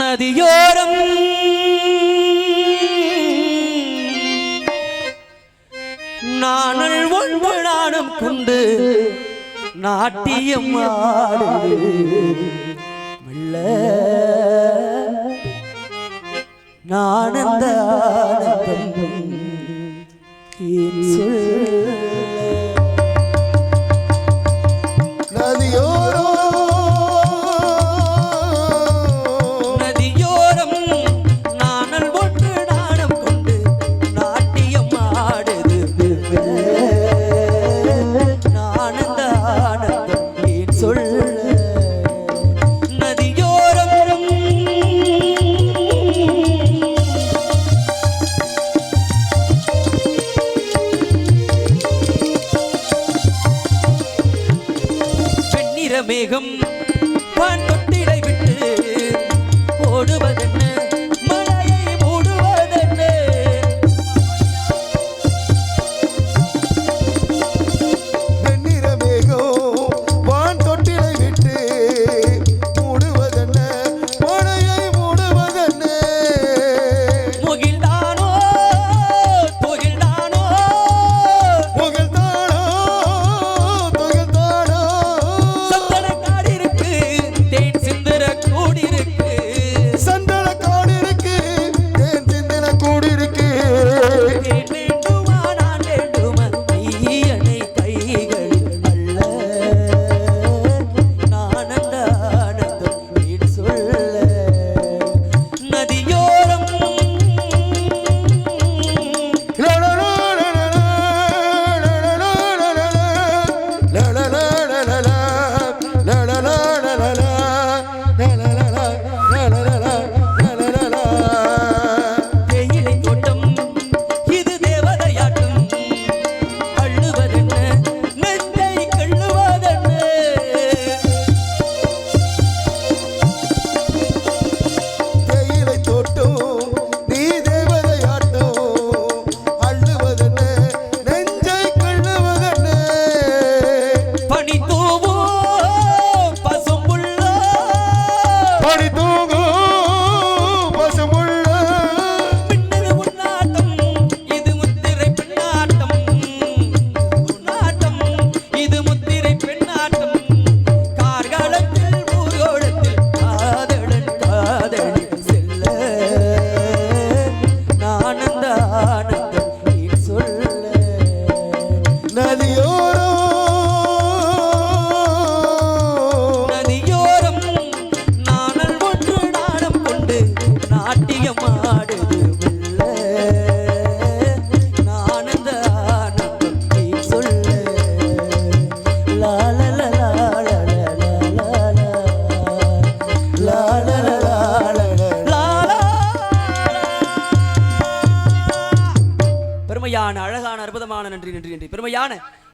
நதியோரம். நாணல் ஒன்று நாணம் கொண்டு நாட்டியம் வெள்ள நானந்த ஆனந்தம். ஏன் மேகம் வான் தொட்டிடை விட்டு ஓடுவது பெருமையான அழகான அற்புதமான நன்றி நன்றி நன்றி. பெருமையான